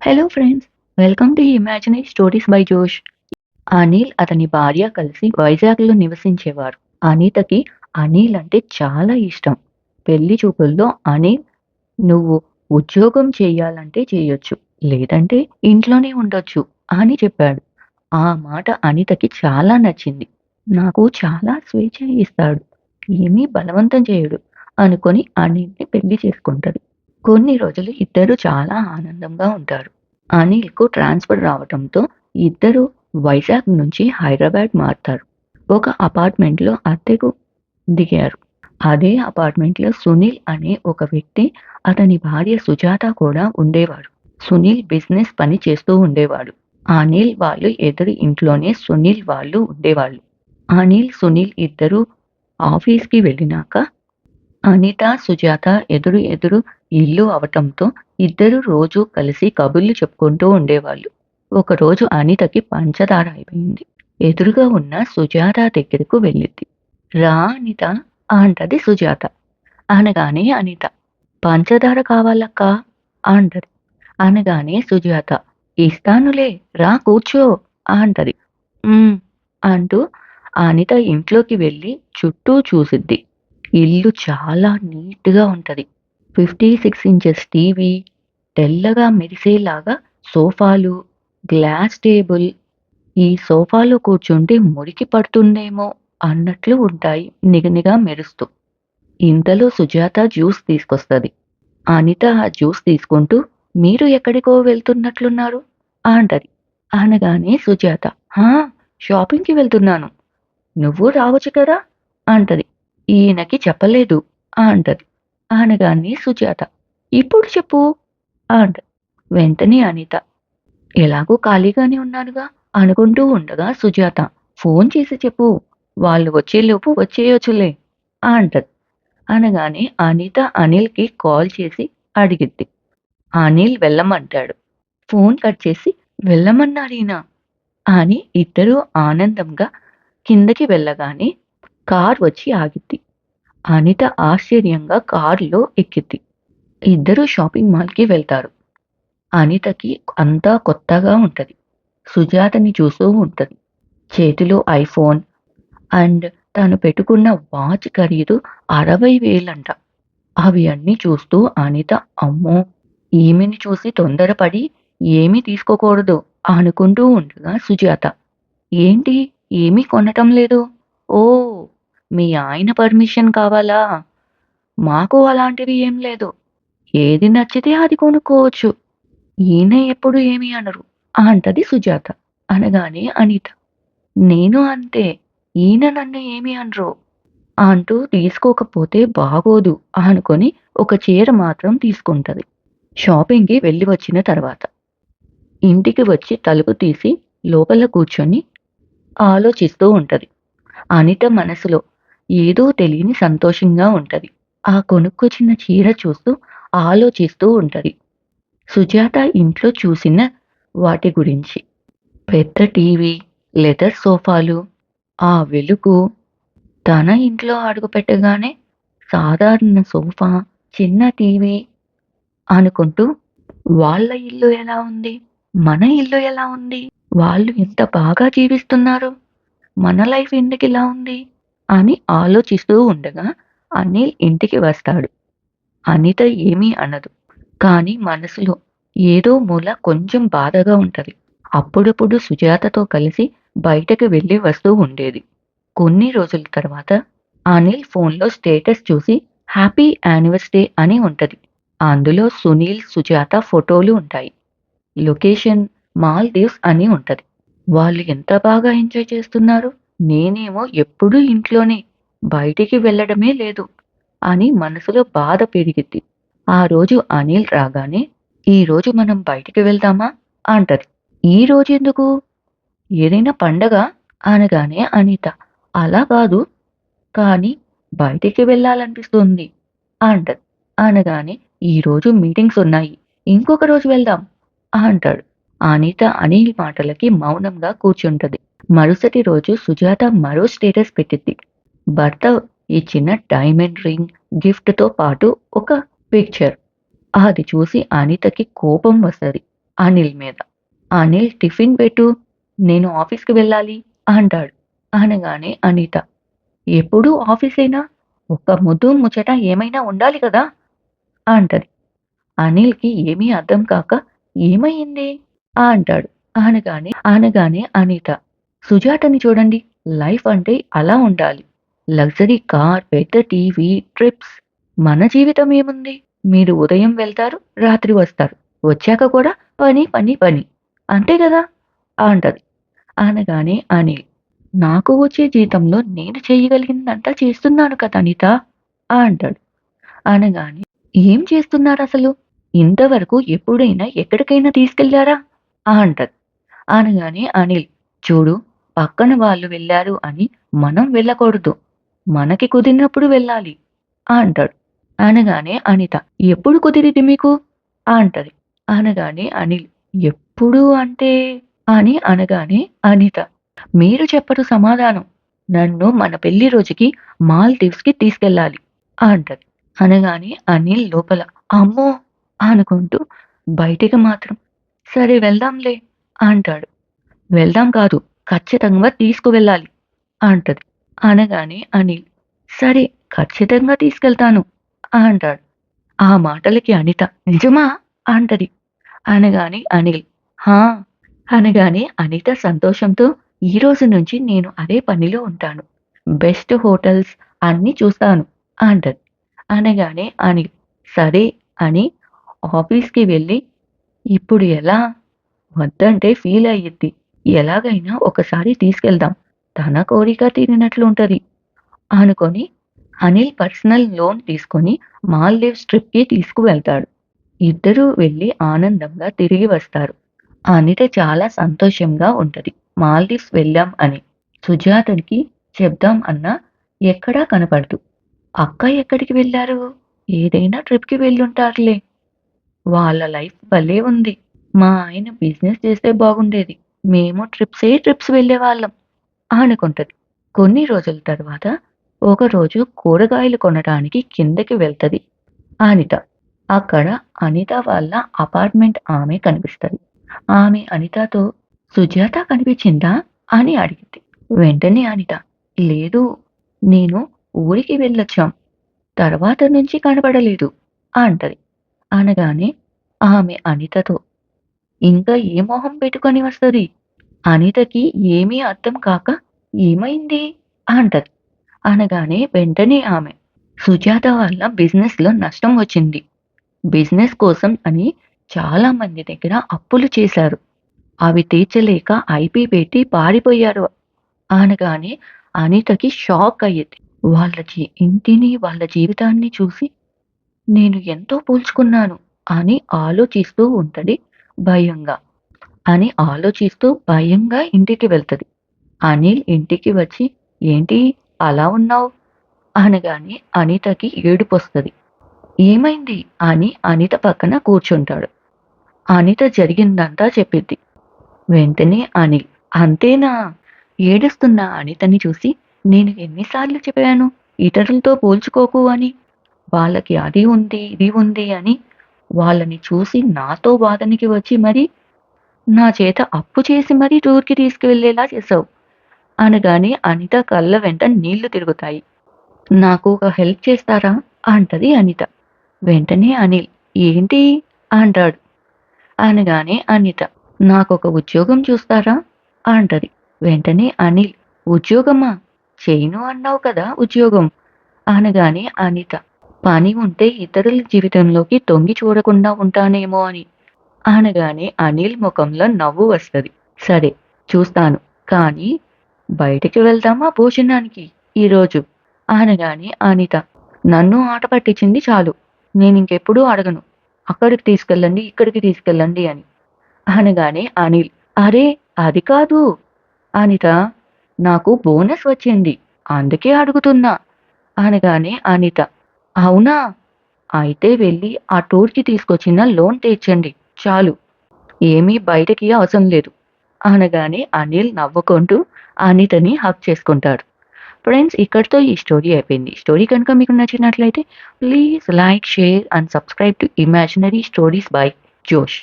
Hello friends welcome to imaginary stories by Josh Anil అతని భార్య కలిసి వైజాగ్లో నివసించేవారు. అనితకి అనిల్ అంటే చాలా ఇష్టం. పెళ్ళి చూపుల్లో అనిల్ నువ్వు ఉద్యోగం చేయాలంటే చేయొచ్చు లేదంటే ఇంట్లోనే ఉండొచ్చు అని చెప్పాడు. ఆ మాట అనితకి చాలా నచ్చింది. నాకు చాలా స్వేచ్ఛ ఇస్తాడు ఏమీ బలవంతం చేయడు అనుకొని అనిల్ని పెళ్ళి చేసుకుంటాడు కొన్ని రోజులు ఇద్దరు చాలా ఆనందంగా ఉంటారు. అనిల్కు ట్రాన్స్ఫర్ రావటంతో ఇద్దరు వైజాగ్ నుంచి హైదరాబాద్ మారుతారు. ఒక అపార్ట్మెంట్లో అద్దెకు దిగారు. అదే అపార్ట్మెంట్లో సునీల్ అనే ఒక వ్యక్తి అతని భార్య సుజాత కూడా ఉండేవాడు సునీల్ బిజినెస్ పని చేస్తూ ఉండేవాడు. అనిల్ వాళ్ళు ఎదురు ఇంట్లోనే సునీల్ వాళ్ళు ఉండేవాళ్ళు. అనిల్ సునీల్ ఇద్దరు ఆఫీస్కి వెళ్ళినాక అనిత సుజాత ఎదురు ఎదురు ఇల్లు అవటంతో ఇద్దరు రోజు కలిసి కబుర్లు చెప్పుకుంటూ ఉండేవాళ్ళు. ఒకరోజు అనితకి పంచదార అయిపోయింది. ఎదురుగా ఉన్న సుజాత దగ్గరకు వెళ్ళింది. రా అనిత అంటది సుజాత. అనగానే అనిత పంచదార కావాలక్క? అంటది. అనగానే సుజాత ఇస్తానులే రా కూర్చో అంటది. అంటూ అనిత ఇంట్లోకి వెళ్ళి చుట్టూ చూసిద్ది. ఇల్లు చాలా నీట్గా ఉంటుంది. ఫిఫ్టీ సిక్స్ ఇంచెస్ టీవీ తెల్లగా మెరిసేలాగా సోఫాలు గ్లాస్ టేబుల్. ఈ సోఫాలో కూర్చుంటే మురికి పడుతుందేమో అన్నట్లు ఉంటాయి నిగనిగా మెరుస్తూ. ఇంతలో సుజాత జ్యూస్ తీసుకొస్తుంది. అనిత ఆ జ్యూస్ తీసుకుంటూ మీరు ఎక్కడికో వెళ్తున్నట్లున్నారు? అంటది. అనగానే సుజాత హా షాపింగ్కి వెళ్తున్నాను. నువ్వు రావచ్చు కదా? అంటది. ఈయనకి చెప్పలేదు. అంటది. అనగానే సుజాత ఇప్పుడు చెప్పు అంటది. వెంటనే అనిత ఎలాగో ఖాళీగానే ఉన్నానుగా అనుకుంటూ ఉండగా సుజాత ఫోన్ చేసి చెప్పు వాళ్ళు వచ్చేలోపు వచ్చేయొచ్చులే అంటది. అనగానే అనిత అనిల్కి కాల్ చేసి అడిగిద్ది. అనిల్ వెళ్ళమంటాడు. ఫోన్ కట్ చేసి వెళ్ళమన్నారీనా అని ఇద్దరూ ఆనందంగా కిందకి వెళ్ళగానే కార్ వచ్చి ఆగిద్ది. అనిత ఆశ్చర్యంగా కారులో ఎక్కిద్ది ఇద్దరు షాపింగ్ మాల్కి వెళ్తారు. అనితకి అంతా కొత్తగా ఉంటది. సుజాతని చూస్తూ ఉంటది. చేతిలో ఐఫోన్ అండ్ తను పెట్టుకున్న వాచ్ ఖరీదు అరవై వేలంట. అవి అన్నీ చూస్తూ అనిత అమ్మో! ఈమెని చూసి తొందరపడి ఏమీ తీసుకోకూడదు అనుకుంటూ ఉండగా సుజాత ఏంటి? ఏమీ కొనటం లేదు? ఓ! మీ ఆయన పర్మిషన్ కావాలా? మాకు అలాంటివి ఏం లేదు. ఏది నచ్చితే అది కొనుక్కోవచ్చు. ఈయన ఎప్పుడు ఏమీ అనరు. అంటది సుజాత. అనగానే అనిత. నేను అంతే. ఈయన నన్ను ఏమి అనరు. అంటూ తీసుకోకపోతే బాగోదు అనుకొని ఒక చీర మాత్రం తీసుకుంటది. షాపింగ్కి వెళ్ళి వచ్చిన తర్వాత. ఇంటికి వచ్చి తలుపు తీసి లోపల కూర్చొని ఆలోచిస్తూ ఉంటది. అనిత మనసులో ఏదో తెలియని సంతోషంగా ఉంటది. ఆ కొనుక్కొచ్చిన చీర చూస్తూ ఆలోచిస్తూ ఉంటది. సుజాత ఇంట్లో చూసిన వాటి గురించి. పెద్ద టీవీ లెదర్ సోఫాలు ఆ వెలుగు. తన ఇంట్లో అడుగుపెట్టగానే సాధారణ సోఫా చిన్న టీవీ అనుకుంటూ వాళ్ళ ఇల్లు ఎలా ఉంది? మన ఇల్లు ఎలా ఉంది? వాళ్ళు ఎంత బాగా జీవిస్తున్నారు? మన లైఫ్ ఎందుకు ఇలా ఉంది? అని ఆలోచిస్తూ ఉండగా అనిల్ ఇంటికి వస్తాడు. అనిత ఏమీ అనదు కానీ మనసులో ఏదో మూల కొంచెం బాధగా ఉంటది. అప్పుడప్పుడు సుజాతతో కలిసి బయటకు వెళ్ళి వస్తూ ఉండేది. కొన్ని రోజుల తర్వాత అనిల్ ఫోన్లో స్టేటస్ చూసి హ్యాపీ యానివర్సరీ అని ఉంటది. అందులో సునీల్ సుజాత ఫోటోలు ఉంటాయి. లొకేషన్ మాల్దీవ్స్ అని ఉంటది. వాళ్ళు ఎంత బాగా ఎంజాయ్ చేస్తున్నారు? నేనేమో ఎప్పుడూ ఇంట్లోనే బయటికి వెళ్ళడమే లేదు అని మనసులో బాధ పెరిగిద్ది. ఆ రోజు అనిల్ రాగానే ఈ రోజు మనం బయటికి వెళ్దామా? అంటది. ఈ రోజు ఎందుకు? ఏదైనా పండగ? అనగానే అనిత అలా కాదు కానీ బయటికి వెళ్ళాలనిపిస్తుంది అంటది. అనగానే ఈ రోజు మీటింగ్స్ ఉన్నాయి ఇంకొక రోజు వెళ్దాం అంటాడు. అనిత అనిల్ మాటలకి మౌనంగా కూర్చుంటది మరుసటి రోజు సుజాత మరో స్టేటస్ పెట్టింది భర్త ఇచ్చిన డైమండ్ రింగ్ గిఫ్ట్తో పాటు ఒక పిక్చర్ అది చూసి అనితకి కోపం వస్తుంది అనిల్ మీద. అనిల్ టిఫిన్ పెట్టు. నేను ఆఫీస్‌కి వెళ్ళాలి అంటాడు. అనగానే అనిత ఎప్పుడూ ఆఫీసేనా? ఒక్క ముద్దు, ముచ్చట ఏమైనా ఉండాలి కదా! అంటది. అనిల్‌కి ఏమీ అర్థం కాక ఏమైంది ఆ అంటాడు. అనగానే అనగానే అనిత సుజాతని చూడండి. లైఫ్ అంటే అలా ఉండాలి. లగ్జరీ కార్, పెద్ద టీవీ, ట్రిప్స్. మన జీవితం ఏముంది? మీరు ఉదయం వెళ్తారు, రాత్రి వస్తారు. వచ్చాక కూడా పని, పని, పని. అంతే కదా అంటది. అనగానే అనిల్ నాకు వచ్చే జీతంలో నేను చేయగలిగిందంతా చేస్తున్నాను కదా అనిత అంటాడు. అనగానే ఏం చేస్తున్నారు అసలు ఇంతవరకు ఎప్పుడైనా ఎక్కడికైనా తీసుకెళ్ళారా? అంటది. అనగానే అనిల్ చూడు పక్కన వాళ్ళు వెళ్ళారు అని మనం వెళ్ళకూడదు. మనకి కుదిరినప్పుడు వెళ్ళాలి అంటాడు. అనగానే అనిత ఎప్పుడు కుదిరిది మీకు? అంటది. అనగానే అనిల్ ఎప్పుడు అంటే అని అనగానే అనిత మీరు చెప్పరు సమాధానం. నన్ను మన పెళ్ళి రోజుకి మాల్దీవ్స్‌కి తీసుకెళ్ళాలి అంటది. అనగానే అనిల్ లోపల అమ్మో! అనుకుంటూ బయటికి మాత్రం సరే వెళ్దాంలే అంటాడు. వెళ్దాం కాదు ఖచ్చితంగా తీసుకువెళ్ళాలి అంటది. అనగానే అనిల్ సరే ఖచ్చితంగా తీసుకెళ్తాను అంటాడు. ఆ మాటలకి అనిత నిజమా? అంటది. అనగానే అనిల్ హా! అనగానే అనిత సంతోషంతో ఈ రోజు నుంచి నేను అదే పనిలో ఉంటాను. బెస్ట్ హోటల్స్ అన్నీ చూస్తాను అంటది. అనగానే అనిల్ సరే అని ఆఫీస్‌కి వెళ్ళి ఇప్పుడు ఎలా? వద్దంటే ఫీల్ అయ్యిద్ది. ఎలాగైనా ఒకసారి తీసుకెళ్దాం. తన కోరిక తీరినట్లుంటది అనుకొని అనిల్ పర్సనల్ లోన్ తీసుకొని మాల్దీవ్స్ ట్రిప్‌కి తీసుకువెళ్తాడు. ఇద్దరూ వెళ్ళి ఆనందంగా తిరిగి వస్తారు. అనిత చాలా సంతోషంగా ఉంటది. మాల్దీవ్స్ వెళ్ళాం అని. సుజాతకి చెప్దాం అన్నా ఎక్కడా కనపడదు. అక్క ఎక్కడికి వెళ్ళారు ఏదైనా ట్రిప్‌కి వెళ్ళుంటారులే. వాళ్ళ లైఫ్ భలే ఉంది. మా ఆయన బిజినెస్ చేస్తే బాగుండేది. మేము ట్రిప్సే ట్రిప్స్ వెళ్ళేవాళ్ళం అనుకుంటది. కొన్ని రోజుల తర్వాత ఒకరోజు కూరగాయలు కొనడానికి కిందకి వెళ్తది అనిత. అక్కడ అనిత వాళ్ళ అపార్ట్‌మెంట్ ఆమె కనిపిస్తుంది ఆమె అనితతో సుజాత కనిపించిందా? అని అడిగింది వెంటనే అనిత లేదు. నేను ఊరికి వెళ్ళొచ్చాం. తర్వాత నుంచి కనపడలేదు అంటది. అనగానే ఆమె అనితతో ఇంకా ఏ మొహం పెట్టుకొని వస్తుంది అనితకి ఏమీ అర్థం కాక ఏమైంది? అంటది. అనగానే వెంటనే ఆమె సుజాత వాళ్ళ బిజినెస్‌లో నష్టం వచ్చింది. బిజినెస్ కోసం అని చాలా మంది దగ్గర అప్పులు చేశారు. అవి తీర్చలేక ఐపీ పెట్టి పారిపోయారు. అనగానే అనితకి షాక్ అయ్యేది వాళ్ళ జీ ఇంటిని, వాళ్ళ జీవితాన్ని చూసి నేను ఎంతో పోల్చుకున్నాను అని ఆలోచిస్తూ ఉంటది భయంగా. అని ఆలోచిస్తూ భయంగా ఇంటికి వెళ్తది. అనిల్ ఇంటికి వచ్చి ఏంటి అలా ఉన్నావు అనగానే అనితకి ఏడుపొస్తుంది ఏమైంది? అని అనిత పక్కన కూర్చుంటాడు. అనిత జరిగిందంతా చెప్పిద్ది. వెంటనే అనిల్ అంతేనా? ఏడుస్తున్న అనితని చూసి నేను ఎన్నిసార్లు చెప్పాను ఇతరులతో పోల్చుకోకు అని. వాళ్ళకి అది ఉంది, ఇది ఉంది అని వాళ్ళని చూసి నాతో వాదనకి వచ్చి మరి నా చేత అప్పు చేసి మరీ టూర్‌కి తీసుకువెళ్ళేలా చేసావు. అనగానే అనిత కళ్ళ వెంట నీళ్ళు తిరుగుతాయి. నాకు ఒక హెల్ప్ చేస్తారా? అంటది అనిత. వెంటనే అనిల్ ఏంటి? అంటాడు. అనగానే అనిత నాకొక ఉద్యోగం చూస్తారా? అంటది. వెంటనే అనిల్ ఉద్యోగమా? చేయను అన్నావు కదా ఉద్యోగం. అనగానే అనిత పని ఉంటే ఇతరుల జీవితంలోకి తొంగి చూడకుండా ఉంటానేమో అని. అనగానే అనిల్ ముఖంలో నవ్వు వస్తుంది సరే చూస్తాను. కానీ బయటికి వెళ్దామా భోజనానికి ఈరోజు? అనగానే అనిత నన్ను ఆట పట్టించింది చాలు. నేను ఇంకెప్పుడూ అడగను. అక్కడికి తీసుకెళ్ళండి, ఇక్కడికి తీసుకెళ్ళండి అని. అనగానే అనిల్ అరే! అది కాదు. అనిత నాకు బోనస్ వచ్చింది. అందుకే అడుగుతున్నా. అనగానే అనిత అవునా? అయితే వెళ్ళి ఆ టూర్‌కి తీసుకొచ్చిన లోన్ తీర్చండి చాలు. ఏమీ బయటకి అవసరం లేదు. అనగానే అనిల్ నవ్వుకుంటూ అనితని హక్ చేసుకుంటాడు. ఫ్రెండ్స్ ఇక్కడితో ఈ స్టోరీ అయిపోయింది. స్టోరీ కనుక మీకు నచ్చినట్లయితే please like, share and subscribe to imaginary stories by Josh.